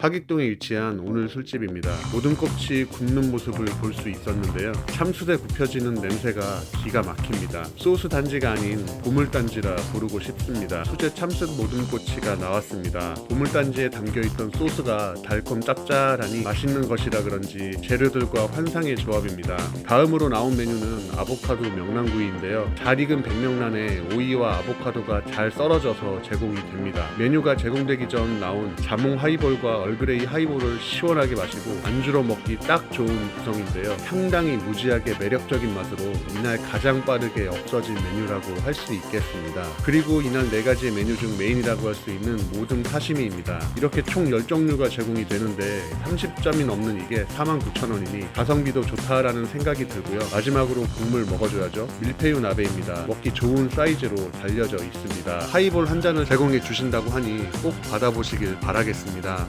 하객동에 위치한 오늘 술집입니다. 모든 껍질 굽는 모습을 볼 수 있었는데요. 참숯에 굽혀지는 냄새가 기가 막힙니다. 소스 단지가 아닌 보물 단지라 부르고 싶습니다. 수제 참숯 모든 꼬치가 나왔습니다. 보물 단지에 담겨 있던 소스가 달콤 짭짤하니 맛있는 것이라 그런지 재료들과 환상의 조합입니다. 다음으로 나온 메뉴는 아보카도 명란구이인데요. 잘 익은 백명란에 오이와 아보카도가 잘 썰어져서 제공이 됩니다. 메뉴가 제공되기 전 나온 자몽 하이볼과 얼그레이 하이볼을 시원하게 마시고 안주로 먹기 딱 좋은 구성인데요. 상당히 무지하게 매력적인 맛으로 이날 가장 빠르게 없어진 메뉴라고 할 수 있겠습니다. 그리고 이날 네 가지의 메뉴 중 메인이라고 할 수 있는 모듬 사시미입니다. 이렇게 총 10종류가 제공이 되는데 30점이 넘는 이게 49,000원이니 가성비도 좋다라는 생각이 들고요. 마지막으로 국물 먹어줘야죠. 밀푀유 나베입니다. 먹기 좋은 사이즈로 달려져 있습니다. 하이볼 한 잔을 제공해 주신다고 하니 꼭 받아보시길 바라겠습니다.